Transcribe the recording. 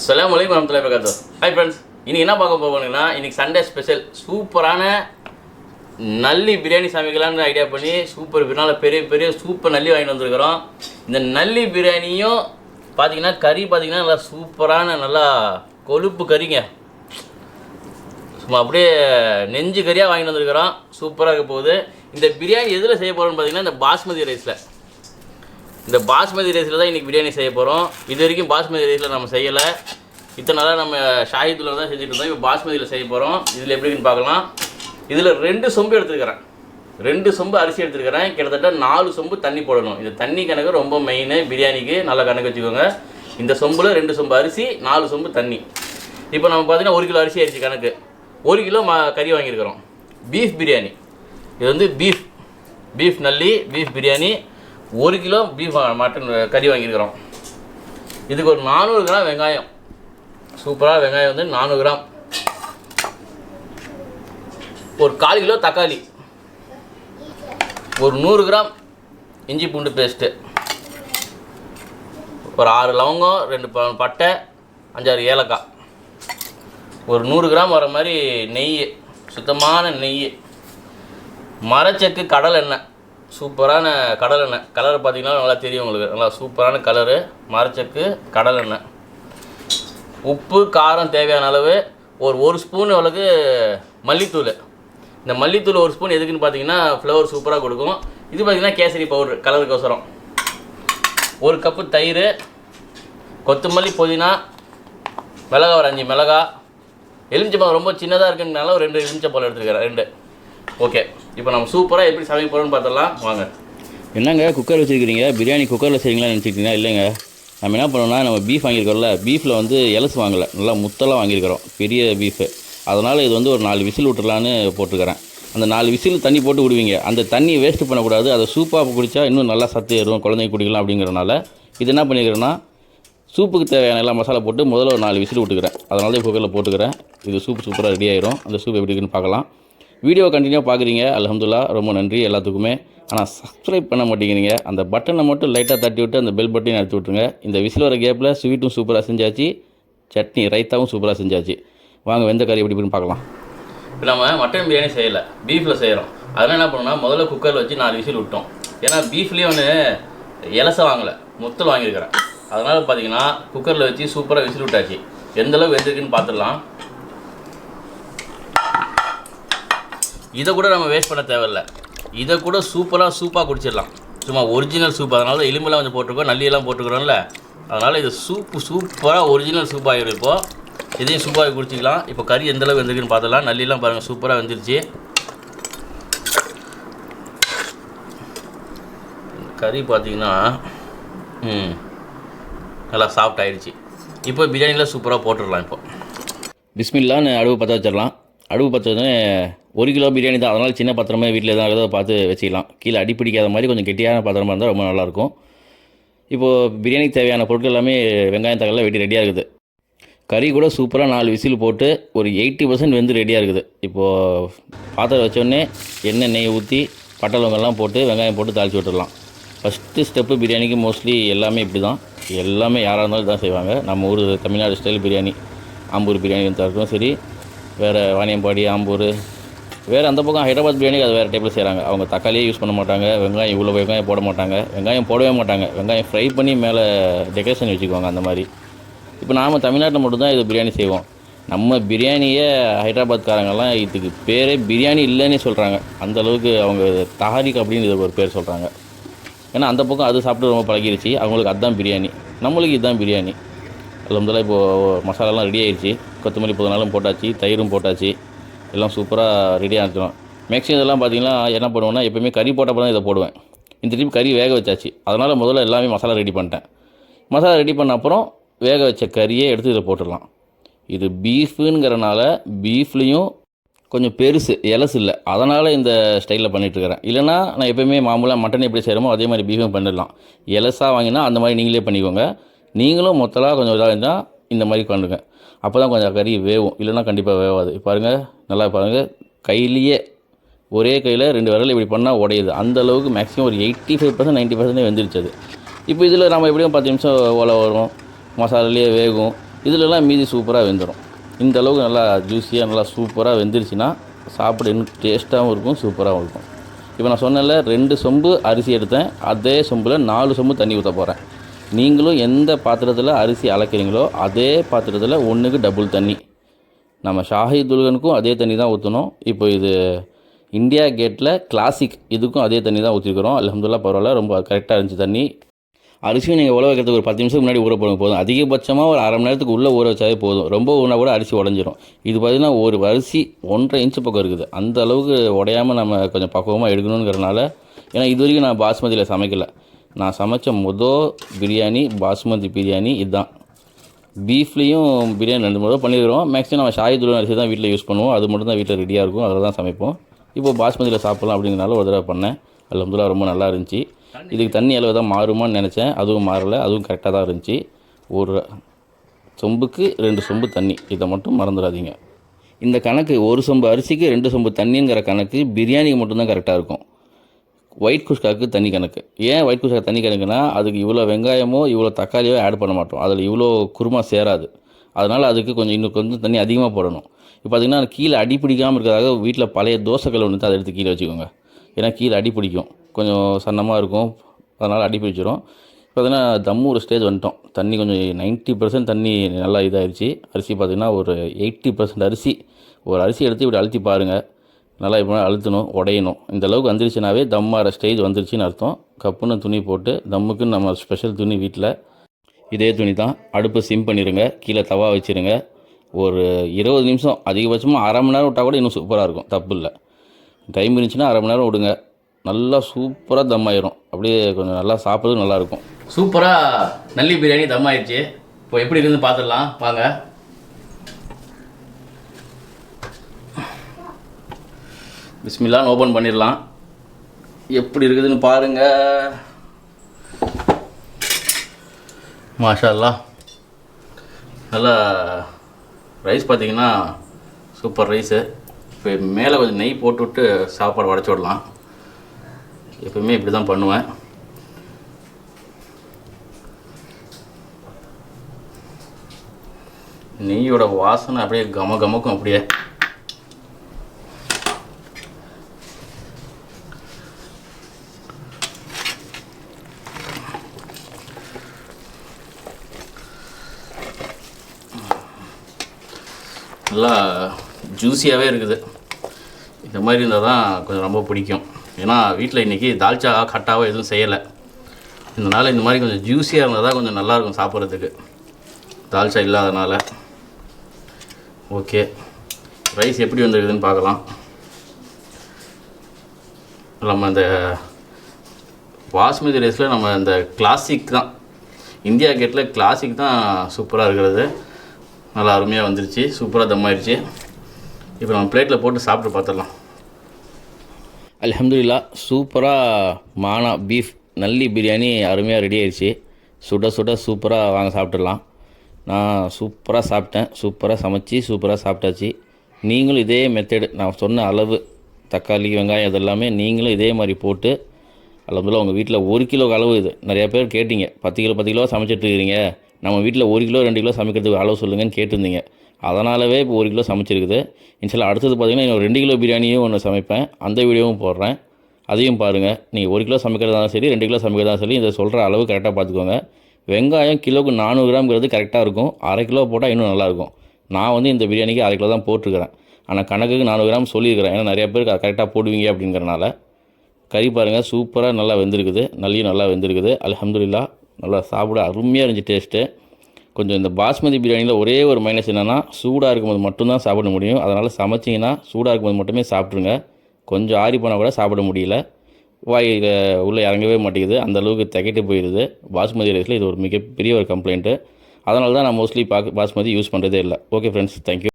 அஸ்ஸலாமு வலைக்கம் வரமத்துல வபரகாத்துஹு ஹாய் ஃப்ரெண்ட்ஸ் இன்னைக்கு என்ன பார்க்க போகணுன்னா இன்னைக்கு சண்டே ஸ்பெஷல் சூப்பரான நல்லி பிரியாணி சமைக்கலாம்னு ஐடியா பண்ணி சூப்பர் பிரியாணி பெரிய பெரிய சூப்பர் நல்லி வாங்கிட்டு வந்திருக்கிறோம். இந்த நல்லி பிரியாணியும் பார்த்தீங்கன்னா கறி பார்த்தீங்கன்னா நல்லா சூப்பரான நல்லா கொழுப்பு கறிங்க. சும்மா அப்படியே நெஞ்சு கறியாக வாங்கிட்டு வந்திருக்கிறோம். சூப்பராக இருக்க போகுது. இந்த பிரியாணி எதில் செய்ய போகிறோன்னு பார்த்தீங்கன்னா இந்த பாஸ்மதி ரைஸில் இந்த பாஸ்மதி ரைஸில் தான் இன்றைக்கி பிரியாணி செய்ய போகிறோம் இது வரைக்கும் பாஸ்மதி ரைஸில் நம்ம செய்யலை. இத்தனை நாளாக நம்ம ஷாஹித்தில் தான் செஞ்சுட்டு இருந்தோம். இப்போ பாஸ்மதியில் செய்ய போகிறோம் இதில் எப்படின்னு பார்க்கலாம். இதில் ரெண்டு சொம்பு எடுத்துருக்கிறேன். ரெண்டு சொம்பு அரிசி எடுத்துருக்கிறேன். கிட்டத்தட்ட நாலு சொம்பு தண்ணி போடணும். இந்த தண்ணி கணக்கு ரொம்ப மெயின் பிரியாணிக்கு. நல்லா கணக்கு வச்சுக்கோங்க. இந்த சொம்பில் ரெண்டு சொம்பு அரிசி நாலு சொம்பு தண்ணி. இப்போ நம்ம பார்த்தீங்கன்னா ஒரு கிலோ அரிசி ஆயிடுச்சு கணக்கு. ஒரு கிலோ மா கறி வாங்கியிருக்கிறோம். பீஃப் பிரியாணி. இது வந்து பீஃப் பீஃப் நல்லி பீஃப் பிரியாணி. ஒரு கிலோ பீஃப் மட்டன் கறி வாங்கியிருக்கிறோம். இதுக்கு ஒரு நானூறு கிராம் வெங்காயம். சூப்பராக வெங்காயம் வந்து நானூறு கிராம். ஒரு கால் கிலோ தக்காளி. ஒரு நூறு கிராம் இஞ்சி பூண்டு பேஸ்ட்டு ஒரு ஆறு லவங்கம் ரெண்டு பட்டை அஞ்சாறு ஏலக்காய். ஒரு நூறு கிராம் வர மாதிரி நெய் சுத்தமான நெய். மரச்செக்கு கடல் எண்ணெய் சூப்பரான கடல் எண்ணெய். கலர் பார்த்தீங்கன்னா நல்லா தெரியும் உங்களுக்கு. நல்லா சூப்பரான கலரு. மரச்சக்கு கடல் எண்ணெய். உப்பு காரம் தேவையான அளவு. ஒரு ஒரு ஸ்பூன் அளவுக்கு மல்லித்தூள். இந்த மல்லித்தூள் ஒரு ஸ்பூன் எதுக்குன்னு பார்த்தீங்கன்னா ஃப்ளவர் சூப்பராக கொடுக்கும். இது பார்த்தீங்கன்னா கேசரி பவுடர் கலருக்கோசரம். ஒரு கப்பு தயிர் கொத்தமல்லி புதினா மிளகா ஒரு அஞ்சு மிளகா எலுமிச்சம்பழம் ரொம்ப சின்னதாக இருக்குன்றனால ஒரு ரெண்டு எலுமிச்சம்பழம் எடுத்துருக்கிறேன் ரெண்டு. ஓகே இப்போ நம்ம சூப்பராக எப்படி சமைக்க போகிறோம்னு பார்த்துடலாம். வாங்க. என்னங்க குக்கர் வச்சுருக்கிறீங்க? பிரியாணி குக்கரில் செய்வீங்களான்னு நினச்சிக்கிட்டீங்கன்னா இல்லைங்க. நம்ம என்ன பண்ணோம்னா நம்ம பீஃப் வாங்கியிருக்கோம்ல பீஃபில் வந்து எலசு வாங்கலை. நல்லா முத்தெல்லாம் வாங்கியிருக்கிறோம். பெரிய பீஃபு அதனால் இது வந்து ஒரு நாலு விசில் விட்டுடலான்னு போட்டுக்கிறேன் அந்த நாலு விசில் தண்ணி போட்டு விடுவீங்க. அந்த தண்ணியை வேஸ்ட் பண்ணக்கூடாது. அதை சூப்பாக குடித்தா இன்னும் நல்லா சத்து ஏறும் குழந்தைங்க குடிக்கலாம் அப்படிங்கிறனால. இது என்ன பண்ணிக்கிறேன்னா சூப்புக்கு தேவையான எல்லா மசாலா போட்டு முதல்ல ஒரு நாலு விசில் விட்டுக்கிறேன். அதனால தான் குக்கரில் போட்டுக்கிறேன். இது சூப் சூப்பராக ரெடி ஆயிரும். அந்த சூப் எப்படி இருக்குன்னு பார்க்கலாம். வீடியோ கண்டினியூ பார்க்குறீங்க. அலமதுல்லா ரொம்ப நன்றி எல்லாத்துக்குமே. ஆனால் சப்ஸ்கிரைப் பண்ண மாட்டேங்கிறீங்க. அந்த பட்டனை மட்டும் லைட்டாக தட்டி விட்டு அந்த பெல் பட்டனை எடுத்து விட்ருங்க இந்த விசில் வர கேப்பில் ஸ்வீட்டும் சூப்பராக செஞ்சாச்சு. சட்னி ரைத்தாவும் சூப்பராக செஞ்சாச்சு. வாங்க வெந்த கறி எப்படி பார்க்கலாம். இப்போ நம்ம மட்டன் பிரியாணி செய்யலை. பீஃபில் செய்கிறோம் அதனால் என்ன பண்ணோம்னா முதல்ல குக்கரில் வச்சு நாலு விசில் விட்டோம். ஏன்னா பீஃப்லேயே ஒன்று இலசை வாங்கலை. முத்தல் வாங்கியிருக்கிறேன். அதனால் பார்த்தீங்கன்னா குக்கரில் வச்சு சூப்பராக விசில் விட்டாச்சு. எந்தளவு வெந்திருக்குன்னு பார்த்துடலாம் இதை கூட நம்ம வேஸ்ட் பண்ண தேவையில்ல. இதை கூட சூப்பராக சூப்பாக குடிச்சிடலாம். சும்மா ஒரிஜினல் சூப் அதனால தான் எலும்பெல்லாம் கொஞ்சம் போட்டிருக்கோம் நல்லியெல்லாம் போட்டுக்கிறோம்ல அதனால் இது சூப்பு சூப்பராக ஒரிஜினல் சூப் ஆகிடும் இதையும் சூப்பாக குடிச்சிக்கலாம். இப்போ கறி எந்தளவு வெந்திருக்குன்னு பார்த்துடலாம். நல்லியெல்லாம் பாருங்கள் சூப்பராக வெந்துருச்சு. கறி பார்த்தீங்கன்னா ம் நல்லா சாஃப்ட் ஆகிடுச்சி இப்போ பிரியாணியில் சூப்பராக போட்டுடலாம் இப்போ. பிஸ்மில்லான்னு அடுப்பு பற்ற வச்சிடலாம். அடுப்பு பற்ற வச்சோடனே ஒரு கிலோ பிரியாணி தான். அதனால் சின்ன பாத்திரமே வீட்டில் எதாவது ஏதாவது பார்த்து வச்சுக்கலாம். கீழே அடி பிடிக்காத மாதிரி கொஞ்சம் கெட்டியான பாத்திரமாக இருந்தால் ரொம்ப நல்லாயிருக்கும். இப்போது பிரியாணிக்கு தேவையான பொருட்கள் எல்லாமே வெங்காயம் தக்காளிலாம் வெட்டி ரெடியாக இருக்குது. கறி கூட சூப்பராக நாலு விசில் போட்டு ஒரு எயிட்டி பர்சன்ட் வெந்து ரெடியாக இருக்குது. இப்போது பாத்திரம் வச்சோடனே எண்ணெய் நெய் ஊற்றி பட்டலவங்கெல்லாம் போட்டு வெங்காயம் போட்டு தாளித்து விட்டுடலாம் ஃபஸ்ட்டு ஸ்டெப்பு பிரியாணிக்கு மோஸ்ட்லி எல்லாமே இப்படி தான் எல்லாமே யாராக இருந்தாலும் தான் செய்வாங்க. நம்ம ஊர் தமிழ்நாடு ஸ்டைல் பிரியாணி. ஆம்பூர் பிரியாணி இருந்தாலும் சரி வேறு வாணியம்பாடி ஆம்பூர் வேறு அந்த பக்கம் ஹைதராபாத் பிரியாணி அது வேறு டைப்பில் செய்கிறாங்க அவங்க தக்காளியே யூஸ் பண்ண மாட்டாங்க. வெங்காயம் இவ்வளோ வெங்காயம் போட மாட்டாங்க. வெங்காயம் போடவே மாட்டாங்க. வெங்காயம் ஃப்ரை பண்ணி மேலே டெக்கரேஷன் வச்சுக்குவாங்க அந்த மாதிரி. இப்போ நாம் தமிழ்நாட்டில் மட்டும்தான் இது பிரியாணி செய்வோம். நம்ம பிரியாணியை ஹைதராபாத்காரங்கெல்லாம் இதுக்கு பேரே பிரியாணி இல்லைன்னே சொல்கிறாங்க அந்த அளவுக்கு அவங்க தஹாரிக் அப்படின்னு இதுக்கு ஒரு பேர் சொல்கிறாங்க ஏன்னா அந்த பக்கம் அது சாப்பிட்டு ரொம்ப பழகிருச்சு. அவங்களுக்கு அதுதான் பிரியாணி. நம்மளுக்கு இதுதான் பிரியாணி. அலமதுல்லா இப்போது மசாலாலாம் ரெடி ஆயிடுச்சு கொத்தமல்லி புதினாலும் போட்டாச்சு தயிரும் போட்டாச்சு. எல்லாம் சூப்பராக ரெடியாக இருக்கணும் மேக்ஸிமம் இதெல்லாம் பார்த்தீங்கன்னா என்ன பண்ணுவேன்னா எப்போயுமே கறி போட்டப்போ தான் இதை போடுவேன். இந்த டைம் கறி வேக வச்சாச்சு. அதனால் முதல்ல எல்லாமே மசாலா ரெடி பண்ணிட்டேன். மசாலா ரெடி பண்ண அப்புறம் வேக வச்ச கறியே எடுத்து இதில் போட்டுடலாம். இது பீஃபுங்கிறனால பீஃப்லேயும் கொஞ்சம் பெருசு எலசு இல்லை. அதனால் இந்த ஸ்டைலில் பண்ணிகிட்ருக்கிறேன் இல்லைனா நான் எப்போயுமே மாமூலாக மட்டன் எப்படி செய்கிறோமோ அதே மாதிரி பீஃபும் பண்ணிடலாம். எலசாக வாங்கினா அந்த மாதிரி நீங்களே பண்ணிக்கோங்க. நீங்களும் மொத்தலாக கொஞ்சம் இதாக இருந்தால் இந்த மாதிரி பண்ணுங்கள் அப்போ தான் கொஞ்சம் கறி வேவும். இல்லைன்னா கண்டிப்பாக வேவாது. பாருங்கள் நல்லா பாருங்கள் கையிலேயே ஒரே கையில் ரெண்டு விரல் இப்படி பண்ணால் உடையுது. அந்த அளவுக்கு மேக்ஸிமம் ஒரு எயிட்டி ஃபைவ் பர்சன்ட் நைன்ட்டி பர்சன்டே வெந்துருச்சு அது. இப்போ இதில் நம்ம எப்படியும் பத்து நிமிஷம் ஓலை வரும் மசாலாலேயே வேகும். இதிலலாம் மீதி சூப்பராக வெந்துடும் இந்த அளவுக்கு நல்லா ஜூஸியாக நல்லா சூப்பராக வெந்துருச்சுன்னா சாப்பிட இன்னும் டேஸ்ட்டாகவும் இருக்கும் சூப்பராகவும் இருக்கும். இப்போ நான் சொன்னேன்ல ரெண்டு சொம்பு அரிசி எடுத்தேன். அதே சொம்பில் நாலு சொம்பு தண்ணி ஊற்ற போகிறேன் நீங்களும் எந்த பாத்திரத்தில் அரிசி அளக்கிறீங்களோ அதே பாத்திரத்தில் ஒன்றுக்கு டபுள் தண்ணி. நம்ம ஷாஹி துல்கனுக்கும் அதே தண்ணி தான் ஊற்றணும் இப்போ இது இந்தியா கேட்டில் கிளாசிக் இதுக்கும் அதே தண்ணி தான் ஊற்றிருக்கிறோம் அலமதுல்லா பரவாயில்ல ரொம்ப கரெக்டாக இருந்துச்சு தண்ணி. அரிசியும் நீங்கள் உழ வைக்கிறதுக்கு ஒரு பத்து நிமிஷம் முன்னாடி ஊற போடுங்க போதும். அதிகபட்சமாக ஒரு அரை மணி நேரத்துக்கு உள்ளே ஊற வச்சாவே போதும். ரொம்ப ஊனா கூட அரிசி உடஞ்சிரும். இது பார்த்திங்கன்னா ஒரு அரிசி ஒன்றரை இன்ச்சு பக்கம் இருக்குது. அந்த அளவுக்கு உடையாமல் நம்ம கொஞ்சம் பக்குவமாக எடுக்கணுங்கிறனால ஏன்னா இது வரைக்கும் நான் பாஸ்மதியில் சமைக்கலை. நான் சமைச்ச மொதல் பிரியாணி பாஸ்மதி பிரியாணி இதுதான் பீஃப்லேயும் பிரியாணி ரெண்டு மூணு பண்ணியிருக்கிறோம் மேக்ஸிமம் நம்ம ஷாஹி துருவன் அரிசி தான் வீட்டில் யூஸ் பண்ணுவோம். அது மட்டும் தான் வீட்டில் ரெடியாக இருக்கும். அதில் தான் சமைப்போம். இப்போ பாஸ்மதியில் சாப்பிட்லாம் அப்படிங்கிறனால ஒரு தடவை பண்ணேன். அல்ஹம்துலில்லாஹ் ரொம்ப நல்லா இருந்துச்சு. இதுக்கு தண்ணி அளவு தான் மாறுமான்னு நினச்சேன். அதுவும் மாறலை. அதுவும் கரெக்டாக தான் இருந்துச்சு. ஒரு சொம்புக்கு ரெண்டு சொம்பு தண்ணி. இதை மட்டும் மறந்துடாதீங்க. இந்த கணக்கு ஒரு சொம்பு அரிசிக்கு ரெண்டு சொம்பு தண்ணிங்கிற கணக்கு பிரியாணிக்கு மட்டும்தான் கரெக்டாக இருக்கும். ஒயிட் குஷ்காவுக்கு தனி கணக்கு. ஏன் ஒயிட் குஷ்கா தனி கணக்குனா அதுக்கு இவ்வளோ வெங்காயமோ இவ்வளோ தக்காளியோ ஆட் பண்ண மாட்டோம். அதில் இவ்வளோ குருமா சேராது. அதனால் அதுக்கு கொஞ்சம் இன்னும் கொஞ்சம் தண்ணி அதிகமாக போடணும். இப்போ பார்த்திங்கன்னா கீழே அடி பிடிக்காமல் இருக்கிறதாக வீட்டில் பழைய தோசைக்கல் ஒன்று அதை எடுத்து கீழே வச்சுக்கோங்க. ஏன்னா கீழே அடி பிடிக்கும். கொஞ்சம் சன்னமாக இருக்கும். அதனால் அடி பிடிச்சிரும். இப்போ பார்த்தீங்கன்னா தம்மு ஒரு ஸ்டேஜ் வந்துட்டோம். தண்ணி கொஞ்சம் நைன்ட்டி பர்சன்ட் தண்ணி நல்லா இதாகிடுச்சு அரிசி பார்த்திங்கன்னா ஒரு எயிட்டி பர்சன்ட் அரிசி. ஒரு அரிசி எடுத்து இப்படி அழுத்தி பாருங்கள் நல்லா இப்போ அழுத்தணும் உடையணும். இந்த அளவுக்கு வந்துருச்சுனாவே தம்மாற ஸ்டேஜ் வந்துருச்சுன்னு அர்த்தம். கப்புன்னு துணி போட்டு தம்முக்குன்னு நம்ம ஸ்பெஷல் துணி வீட்டில் இதே துணி தான். அடுப்பு சிம் பண்ணிடுங்க கீழே தவா வச்சுருங்க. ஒரு இருபது நிமிஷம் அதிகபட்சமாக அரை மணி நேரம் விட்டால் கூட இன்னும் சூப்பராக இருக்கும் தப்பு இல்லை. டைம் இருந்துச்சுன்னா அரை மணி நேரம் விடுங்க. நல்லா சூப்பராக தம் ஆயிரும். அப்படியே கொஞ்சம் நல்லா சாப்பிட்றதும் நல்லாயிருக்கும் சூப்பராக நல்லி பிரியாணி தம் ஆயிடுச்சு. இப்போ எப்படி இருந்து பார்த்துடலாம். வாங்க. பிஸ்மில்லான்னு ஓப்பன் பண்ணிடலாம். எப்படி இருக்குதுன்னு பாருங்கள் மாஷால்லா நல்லா ரைஸ் பார்த்தீங்கன்னா சூப்பர் ரைஸு. இப்போ மேலே கொஞ்சம் நெய் போட்டு விட்டு சாப்பாடு உடச்சி விடலாம். எப்பவுமே இப்படி தான் பண்ணுவேன். நெய்யோட வாசனை அப்படியே கம கமக்கும் அப்படியே. நல்லா ஜூஸியாகவே இருக்குது. இந்த மாதிரி இருந்தால் தான் கொஞ்சம் ரொம்ப பிடிக்கும். ஏன்னா வீட்டில் இன்றைக்கி தால்ச்சா கட்டாவோ எதுவும் செய்யலை. இதனால் இந்த மாதிரி கொஞ்சம் ஜூஸியாக இருந்தால் தான் கொஞ்சம் நல்லாயிருக்கும் சாப்பிட்றதுக்கு. தால்ச்சா இல்லாதனால. ஓகே. ரைஸ் எப்படி வந்திருக்குதுன்னு பார்க்கலாம். நம்ம இந்த பாஸ்மதி ரைஸில் நம்ம இந்த கிளாசிக் தான். இந்தியா கேட்டில் கிளாசிக் தான் சூப்பராக இருக்கிறது. நல்லா அருமையாக வந்துருச்சு. சூப்பராக தம் ஆயிடுச்சு இப்போ நம்ம பிளேட்டில் போட்டு சாப்பிட்டு பார்த்துடலாம் அலமதுல்லா சூப்பராக மானா பீஃப் நல்லி பிரியாணி அருமையாக ரெடி ஆயிடுச்சு சுட சுட சூப்பராக வாங்க சாப்பிட்டுடலாம். நான் சூப்பராக சாப்பிட்டேன். சூப்பராக சமைச்சு சூப்பராக சாப்பிட்டாச்சு. நீங்களும் இதே மெத்தடு நான் சொன்ன அளவு தக்காளி வெங்காயம் இதெல்லாமே நீங்களும் இதே மாதிரி போட்டு அல்ஹம்துலில்லாஹ் உங்கள் வீட்டில் ஒரு கிலோ அளவு இது. நிறையா பேர் கேட்டிங்க. பத்து கிலோ பத்து கிலோ சமைச்சிட்டு இருக்கிறீங்க. நம்ம வீட்டில் ஒரு கிலோ ரெண்டு கிலோ சமைக்கிறதுக்கு அளவு சொல்லுங்கன்னு கேட்டிருந்தீங்க. அதனாலவே இப்போ ஒரு கிலோ சமைச்சிருக்குது. இன்ஷால்லா அடுத்தது பார்த்தீங்கன்னா இன்னும் ரெண்டு கிலோ பிரியாணியும் ஒன்று சமைப்பேன். அந்த வீடியோவும் போடுறேன். அதையும் பாருங்கள் நீங்கள் ஒரு கிலோ சமைக்கிறதா சரி ரெண்டு கிலோ சமைக்கிறதா சரி இதை சொல்கிற அளவு கரெக்டாக பார்த்துக்கோங்க. வெங்காயம் கிலோவுக்கு நானூறு கிராம்ங்கிறது கரெக்டாக இருக்கும். அரை கிலோ போட்டால் இன்னும் நல்லாயிருக்கும் நான் வந்து இந்த பிரியாணிக்கு அரை கிலோ தான் போட்டிருக்கிறேன். ஆனால் கணக்குக்கு நானூறு கிராம் சொல்லியிருக்கிறேன். ஏன்னா நிறைய பேர் கரெக்டாக போடுவீங்க அப்படிங்கிறனால. கறி பாருங்கள் சூப்பராக நல்லா வெந்திருக்குது. நல்லியும் நல்லா வெந்திருக்குது. அலமதுல்லா நல்லா சாப்பிட அருமையாக இருந்துச்சு டேஸ்ட்டு கொஞ்சம் இந்த பாஸ்மதி பிரியாணியில் ஒரே ஒரு மைனஸ் என்னென்னா சூடாக இருக்கும்போது மட்டும்தான் சாப்பிட முடியும். அதனால் சமைச்சிங்கன்னா சூடாக இருக்கும்போது மட்டுமே சாப்பிட்ருங்க கொஞ்சம் ஆறி போனால் கூட சாப்பிட முடியல. வாயில் உள்ளே இறங்கவே மாட்டேங்குது. அந்தளவுக்கு அளவுக்கு போயிடுது பாஸ்மதி ரைஸில் இது ஒரு மிகப்பெரிய ஒரு கம்ப்ளைண்ட்டு அதனால தான் நான் மோஸ்ட்லி பாக் பாஸ்மதி யூஸ் பண்ணுறதே இல்லை. Okay friends thank you